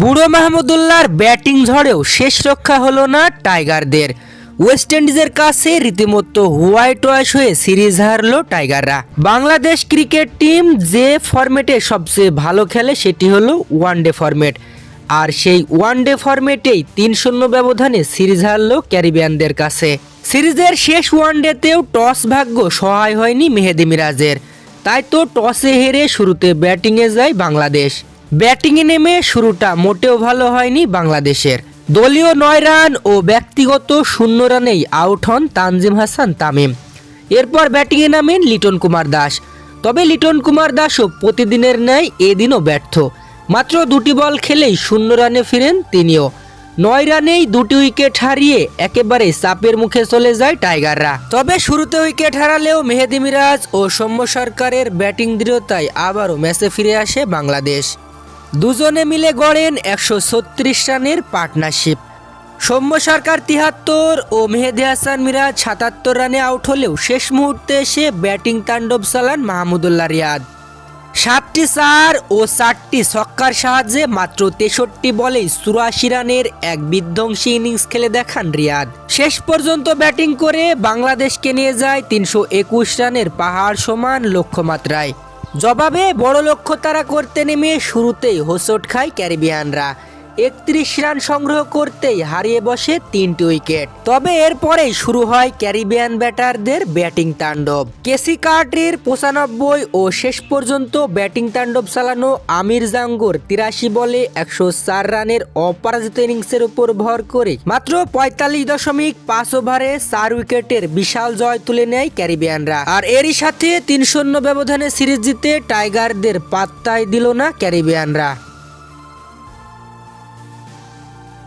বুড়ো মাহমুদুল্লাহর ব্যাটিং ঝড়েও শেষ রক্ষা হলো না টাইগারদের। ওয়েস্ট ইন্ডিজের কাছে রীতিমতো হোয়াইট ওয়াশ হয়ে সিরিজ হারলো টাইগাররা। বাংলাদেশ ক্রিকেট টিম যে ফরম্যাটে সবচেয়ে ভালো খেলে সেটি হলো ওয়ানডে ফরম্যাট। আর সেই ওয়ানডে ফরম্যাটেই তিন শূন্য ব্যবধানে সিরিজ হারলো ক্যারিবিয়ানদের কাছে। সিরিজের শেষ ওয়ানডেতেও টস ভাগ্য সহায় হয়নি মেহেদি মিরাজের। তাই তো টসে হেরে শুরুতে ব্যাটিংয়ে যায় বাংলাদেশ। ব্যাটিংয়ে নেমে শুরুটা মোটেও ভালো হয়নি বাংলাদেশের। দলীয় নয় রান ও ব্যক্তিগত শূন্য রানেই আউট হন তানজিম হাসান তামিম। এরপর ব্যাটিংয়ে নামেন লিটন কুমার দাস। তবে লিটন কুমার দাসও প্রতিদিনের ন্যায় এদিনও ব্যর্থ। মাত্র দুটি বল খেলেই শূন্য রানে ফিরেন তিনিও। নয় রানেই দুটি উইকেট হারিয়ে একেবারে চাপের মুখে চলে যায় টাইগাররা। তবে শুরুতে উইকেট হারালেও মেহেদি মিরাজ ও সৌম্য সরকারের ব্যাটিং দৃঢ়তায় আবারও ম্যাচে ফিরে আসে বাংলাদেশ। দুজনে মিলে গড়েন একশো ছত্রিশ রানের পার্টনারশিপ। সৌম্য সরকার তিহাত্তর ও মেহেদি হাসান মিরাজ সাতাত্তর রানে আউট হলেও শেষ মুহূর্তে এসে ব্যাটিং তাণ্ডব চালান মাহমুদুল্লাহ রিয়াদ। সাতটি চার ও চারটি ছক্কার সাহায্যে মাত্র তেষট্টি বলেই চুরাশি রানের এক বিধ্বংসী ইনিংস খেলে দেখান রিয়াদ। শেষ পর্যন্ত ব্যাটিং করে বাংলাদেশকে নিয়ে যায় তিনশো একুশ রানের পাহাড় সমান লক্ষ্যমাত্রায়। জবাবে বড় লক্ষ্য তারা করতে নেমে শুরুতেই হোসট খায় ক্যারিবিয়ানরা। একত্রিশ রান সংগ্রহ করতেই হারিয়ে বসে তিনটি উইকেট। তবে এরপরেই শুরু হয় ক্যারিবিয়ান ব্যাটারদের ব্যাটিং তাণ্ডব। কেসি কার্ট্রির পঁচানব্বই ও শেষ পর্যন্ত ব্যাটিং তাণ্ডব চালানো আমির জাঙ্গুর তিরাশি বলে একশো চার রানের অপরাজিত ইনিংসের উপর ভর করে মাত্র পঁয়তাল্লিশ দশমিক পাঁচ ওভারে চার উইকেটের বিশাল জয় তুলে নেয় ক্যারিবিয়ানরা। আর এরই সাথে তিন শূন্য ব্যবধানে সিরিজ জিতে টাইগারদের পাত্তায় দিল না ক্যারিবিয়ানরা।